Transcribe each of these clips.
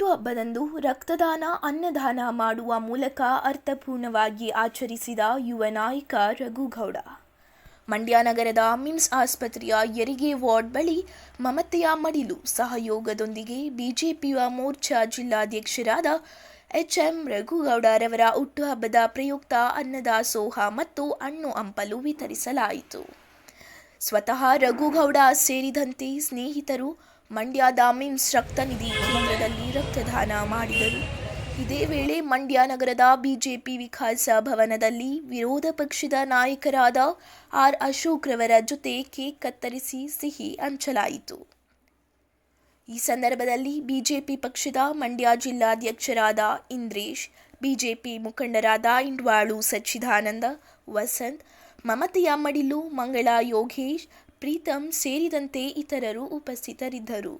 ಹುಟ್ಟುಹಬ್ಬದಂದು ರಕ್ತದಾನ, ಅನ್ನದಾನ ಮಾಡುವ ಮೂಲಕ ಅರ್ಥಪೂರ್ಣವಾಗಿ ಆಚರಿಸಿದ ಯುವ ನಾಯಕ ರಘುಗೌಡ. ಮಂಡ್ಯ ನಗರದ ಮಿಮ್ಸ್ ಆಸ್ಪತ್ರೆಯ ಎರಿಗೆ ವಾರ್ಡ್ ಬಳಿ ಮಮತೆಯ ಮಡಿಲು ಸಹಯೋಗದೊಂದಿಗೆ ಬಿಜೆಪಿಯ ಮೋರ್ಚಾ ಜಿಲ್ಲಾಧ್ಯಕ್ಷರಾದ ಎಚ್ಎಂ ರಘುಗೌಡರವರ ಹುಟ್ಟುಹಬ್ಬದ ಪ್ರಯುಕ್ತ ಅನ್ನದಾಸೋಹ ಮತ್ತು ಹಣ್ಣು ಹಂಪಲು ವಿತರಿಸಲಾಯಿತು. ಸ್ವತಃ ರಘುಗೌಡ ಸೇರಿದಂತೆ ಸ್ನೇಹಿತರು ಮಂಡ್ಯದ ಮಿಮ್ಸ್ ರಕ್ತ ನಿಧಿ ಕೇಂದ್ರದಲ್ಲಿ ರಕ್ತದಾನ ಮಾಡಿದರು. ಇದೇ ವೇಳೆ ಮಂಡ್ಯ ನಗರದ ಬಿಜೆಪಿ ವಿಕಾಸ ಭವನದಲ್ಲಿ ವಿರೋಧ ಪಕ್ಷದ ನಾಯಕರಾದ ಆರ್ ಅಶೋಕ್ ರವರ ಜೊತೆ ಕೇಕ್ ಕತ್ತರಿಸಿ ಸಿಹಿ ಹಂಚಲಾಯಿತು. ಈ ಸಂದರ್ಭದಲ್ಲಿ ಬಿಜೆಪಿ ಪಕ್ಷದ ಮಂಡ್ಯ ಜಿಲ್ಲಾಧ್ಯಕ್ಷರಾದ ಇಂದ್ರೇಶ್, ಬಿಜೆಪಿ ಮುಖಂಡರಾದ ಇಂಡ್ವಾಳು ಸಚ್ಚಿದಾನಂದ, ವಸಂತ್, ಮಮತೆಯ ಮಡಿಲು ಮಂಗಳ ಯೋಗೇಶ್ ಪ್ರೀತಂ ಸೇರಿದಂತೆ ಇತರರು ಉಪಸ್ಥಿತರಿದ್ದರು.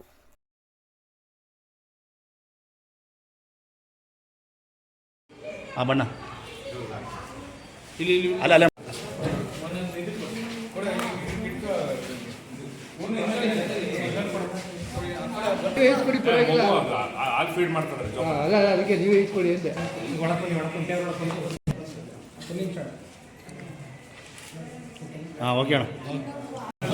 ಅಲ್ಲ ಅಲ್ಲ. ಅದಕ್ಕೆ ನೀವು ಅಂತೆ ಹಾಂ ಓಕೆ ಅಣ್ಣ.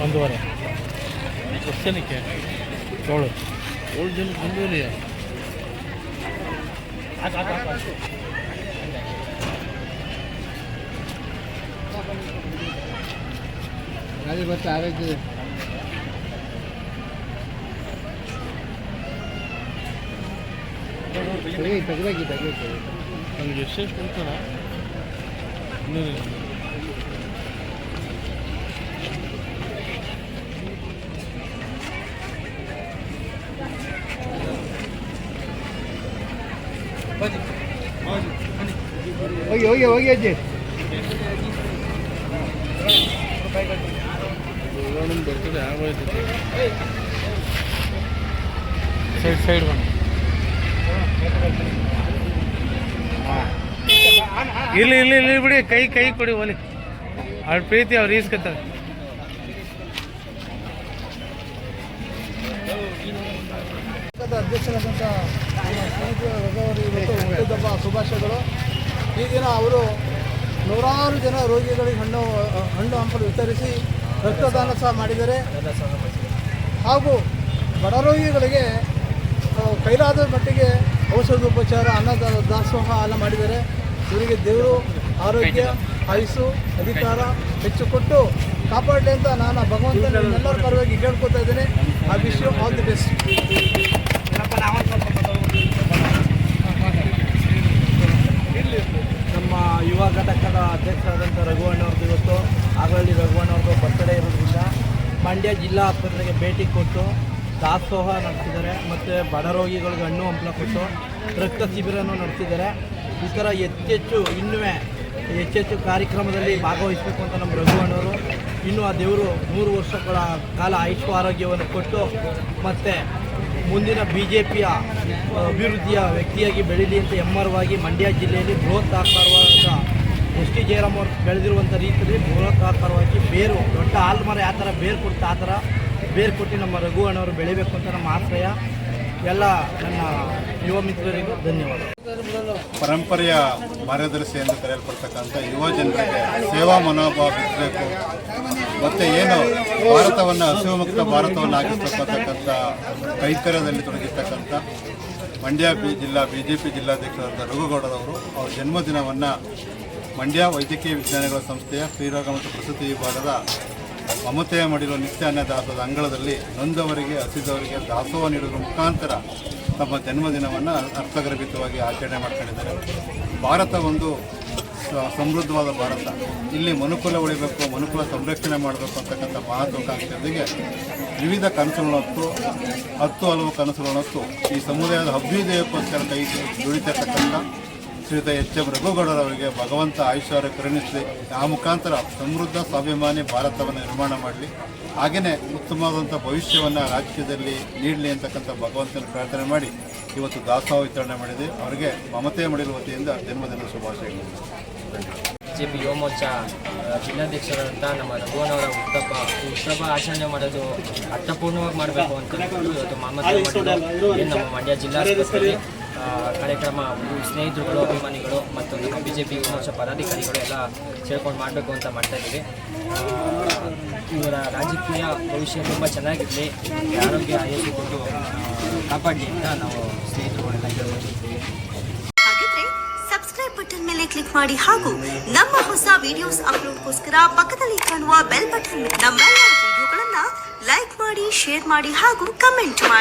ಒಂದೂವರೆ ಎಷ್ಟು ಜನಕ್ಕೆ ಏಳು ಏಳು ಜನಕ್ಕೆ ಒಂದೂವರೆ ಗಾಡಿ ಬರ್ತಾ ಆರೋಗ್ಯ 여기 있다, 여기 있다, 여기 있다. 이게 실수 있잖아. 네. 여기 여기 여기야지. 이거는 몇 개를 안 보여도 돼. 사이드 사이드 가는. ಇಲ್ಲಿ ಇಲ್ಲಿ ಇಲ್ಲಿ ಬಿಡಿ, ಕೈ ಕೈ ಕೊಡಿ, ಒಲಿ. ಅವ್ರ ಪ್ರೀತಿ ಅವ್ರು ಈಸ್ಕೊತಾರೆ. ಇವತ್ತು ಶುಭಾಶಯಗಳು. ಈ ದಿನ ಅವರು ನೂರಾರು ಜನ ರೋಗಿಗಳಿಗೆ ಹಣ್ಣು ಹಣ್ಣು ಹಂಪಲು ವಿತರಿಸಿ ರಕ್ತದಾನ ಸಹ ಮಾಡಿದ್ದಾರೆ. ಹಾಗೂ ಬಡ ರೋಗಿಗಳಿಗೆ ಕೈಲಾದ ಮಟ್ಟಿಗೆ ಔಷಧೋಪಚಾರ ಅನ್ನದ ದಾಸೋಹ ಎಲ್ಲ ಮಾಡಿದ್ದಾರೆ. ಇವರಿಗೆ ದೇವರು, ಆರೋಗ್ಯ, ಆಯುಸ್ಸು, ಅಧಿಕಾರ ಹೆಚ್ಚು ಕೊಟ್ಟು ಕಾಪಾಡಲಿ ಅಂತ ನಾನು ಭಗವಂತನ ಎಲ್ಲರ ಪರವಾಗಿ ಕೇಳ್ಕೊತಾ ಇದ್ದೇನೆ. ಆ ವಿಶ್ವ ಆಲ್ ದಿ ಬೆಸ್ಟ್ ನಮ್ಮ ಯುವ ಘಟಕದ ಅಧ್ಯಕ್ಷರಾದಂಥ ರಘುವಣ್ಣವ್ರದ್ದು ಇವತ್ತು ಆಗಲಳ್ಳಿ ರಘುವಣ್ಣವ್ರದ್ದು ಬರ್ತಡೇ ಇರೋದ್ರಿಂದ ಮಂಡ್ಯ ಜಿಲ್ಲಾ ಆಸ್ಪತ್ರೆಗೆ ಭೇಟಿ ಕೊಟ್ಟು ದಾಸೋಹ ನಡೆಸಿದ್ದಾರೆ, ಮತ್ತು ಬಡ ರೋಗಿಗಳಿಗೆ ಹಣ್ಣು ಹಂಪಲ ಕೊಟ್ಟು ರಕ್ತ ಶಿಬಿರವನ್ನು ನಡೆಸಿದ್ದಾರೆ. ಈ ಥರ ಹೆಚ್ಚೆಚ್ಚು ಇನ್ನೂ ಹೆಚ್ಚೆಚ್ಚು ಕಾರ್ಯಕ್ರಮದಲ್ಲಿ ಭಾಗವಹಿಸಬೇಕು ಅಂತ ನಮ್ಮ ರಘುವಣ್ಣವರು. ಇನ್ನು ಆ ದೇವರು ಮೂರು ವರ್ಷಗಳ ಕಾಲ ಆಯುಷ್ಯ ಆರೋಗ್ಯವನ್ನು ಕೊಟ್ಟು ಮತ್ತು ಮುಂದಿನ ಬಿ ಜೆ ಪಿಯ ಅಭಿವೃದ್ಧಿಯ ವ್ಯಕ್ತಿಯಾಗಿ ಬೆಳೀಲಿ ಅಂತ ಎಮ್ಮರವಾಗಿ ಮಂಡ್ಯ ಜಿಲ್ಲೆಯಲ್ಲಿ ಬೃಹತ್ ಆಕಾರವಾದ ಎಸ್ ಟಿ ಜಯರಾಮ್ ಅವರು ಬೆಳೆದಿರುವಂಥ ರೀತಿಯಲ್ಲಿ ಬೃಹತ್ ಆಕಾರವಾಗಿ ಬೇರು, ದೊಡ್ಡ ಆಲ್ಮರ ಯಾವ ಥರ ಬೇರು ಕೊಡ್ತಾ ಆ ಥರ ಬೇರು ಕೊಟ್ಟು ನಮ್ಮ ರಘು ಅಣ್ಣವರು ಬೆಳಿಬೇಕು ಅಂತ ನಮ್ಮ ಆಶ್ರಯ. ಎಲ್ಲ ನನ್ನ ಯುವ ಮಿತ್ರರಿಗೂ ಧನ್ಯವಾದ. ಪರಂಪರೆಯ ಮಾರ್ಗದರ್ಶಿ ಎಂದು ಕರೆಯಲ್ಪಡ್ತಕ್ಕಂಥ ಯುವ ಜನರಿಗೆ ಸೇವಾ ಮನೋಭಾವ ಬಿಡಬೇಕು ಮತ್ತು ಏನು ಭಾರತವನ್ನು ಹಸಿವು ಮುಕ್ತ ಭಾರತವನ್ನು ಕೈಕರ್ಯದಲ್ಲಿ ತೊಡಗಿರ್ತಕ್ಕಂಥ ಮಂಡ್ಯ ಬಿ ಜಿಲ್ಲಾ ಬಿ ಜೆ ಪಿ ಜಿಲ್ಲಾಧ್ಯಕ್ಷರಾದ ರಘುಗೌಡರವರು ಅವರ ಜನ್ಮದಿನವನ್ನು ಮಂಡ್ಯ ವೈದ್ಯಕೀಯ ವಿಜ್ಞಾನಗಳ ಸಂಸ್ಥೆಯ ಶ್ರೀರೋಗ ಮತ್ತು ಪ್ರಸೂತಿ ವಿಭಾಗದ ಮಮತೆಯ ಮಾಡಿರುವ ನಿತ್ಯ ದಾಸದ ಅಂಗಳದಲ್ಲಿ ನೊಂದವರಿಗೆ, ಹಸಿದವರಿಗೆ ದಾಸೋಹ ನೀಡುವ ಮುಖಾಂತರ ತಮ್ಮ ಜನ್ಮದಿನವನ್ನು ಅರ್ಥಗರ್ಭಿತವಾಗಿ ಆಚರಣೆ ಮಾಡ್ಕೊಂಡಿದ್ದಾರೆ. ಭಾರತ ಒಂದು ಸಮೃದ್ಧವಾದ ಭಾರತ. ಇಲ್ಲಿ ಮನುಕುಲ ಉಳಿಬೇಕು, ಮನುಕುಲ ಸಂರಕ್ಷಣೆ ಮಾಡಬೇಕು ಅಂತಕ್ಕಂಥ ಮಹತ್ವಾಕಾಂಕ್ಷೆಯೊಂದಿಗೆ ವಿವಿಧ ಕನಸುಗಳನ್ನು ಹೊತ್ತು, ಹತ್ತು ಹಲವು ಕನಸುಗಳನ್ನು ಈ ಸಮುದಾಯದ ಅಭ್ಯುದಯಕ್ಕೋಸ್ಕರ ಕೈ ದುಡಿತಿರ್ತಕ್ಕಂಥ ಶ್ರೀಯುತ ಎಚ್ ಎಂ ರಘುಗೌಡರವರಿಗೆ ಭಗವಂತ ಆಯುಷ್ಯವರು ಕರುಣಿಸಲಿ. ಆ ಮುಖಾಂತರ ಸಮೃದ್ಧ ಸ್ವಾಭಿಮಾನಿ ಭಾರತವನ್ನು ನಿರ್ಮಾಣ ಮಾಡಲಿ. ಹಾಗೆಯೇ ಉತ್ತಮವಾದಂಥ ಭವಿಷ್ಯವನ್ನು ರಾಜ್ಯದಲ್ಲಿ ನೀಡಲಿ ಅಂತಕ್ಕಂಥ ಭಗವಂತನ ಪ್ರಾರ್ಥನೆ ಮಾಡಿ ಇವತ್ತು ದಾಸೋಹ ವಿತರಣೆ ಮಾಡಿದೆ. ಅವರಿಗೆ ಮಮತೆ ಮಡಿಲು ವತಿಯಿಂದ ಜನ್ಮದಿನ ಶುಭಾಶಯಗಳು. ಜೆ ಪಿ ಯುವ ಮೋರ್ಚಾ ಜಿಲ್ಲಾಧ್ಯಕ್ಷರಾದಂಥ ನಮ್ಮ ರಘುವನವರ ಉತ್ತಪ್ಪ ಉತ್ಸವ ಆಚರಣೆ ಮಾಡೋದು ಅರ್ಥಪೂರ್ಣವಾಗಿ ಮಾಡಬೇಕು ಅಂತ ಇವತ್ತು ಮಮತೆ ಮಾಡಿದ್ದು ನಮ್ಮ ಮಂಡ್ಯ ಆ, ಕಾರ್ಯಕ್ರಮ ಸ್ನೇಹಿತರುಗಳು ಅಭಿಮಾನಿಗಳು ಮತ್ತು ಬಿ ಜೆ ಪಿ ಮೋರ್ಚಾ ಪದಾಧಿಕಾರಿಗಳು ಎಲ್ಲ ಸೇರ್ಕೊಂಡು ಮಾಡಬೇಕು ಅಂತ ಮಾಡ್ತಾ ಇದ್ದೀವಿ. ಆ, ಇವರ ರಾಜಕೀಯ ಭವಿಷ್ಯ ತುಂಬ ಚೆನ್ನಾಗಿರಲಿ ಆರೋಗ್ಯ ಆಯಸ್ಸು ಕೊಟ್ಟು ಆ, ಕಾಪಾಡಲಿ ಅಂತ ನಾವು ಸ್ನೇಹಿತರುಗಳೆಲ್ಲ ಕೇಳ್ಕೊಳ್ತೀವಿ ಹಾಗಿದ್ರೆ ಸಬ್ಸ್ಕ್ರೈಬ್ ಬಟನ್ ಮೇಲೆ ಕ್ಲಿಕ್ ಮಾಡಿ ಹಾಗೂ ನಮ್ಮ ಹೊಸ ವಿಡಿಯೋಸ್ ಅಪ್ಲೋಡ್ಗೋಸ್ಕರ ಪಕ್ಕದಲ್ಲಿ ಕಾಣುವ ಬೆಲ್ ಬಟನ್ ನಮ್ಮೆಲ್ಲ ವಿಡಿಯೋಗಳನ್ನ ಲೈಕ್ ಮಾಡಿ ಶೇರ್ ಮಾಡಿ ಹಾಗೂ ಕಮೆಂಟ್ ಮಾಡಿ.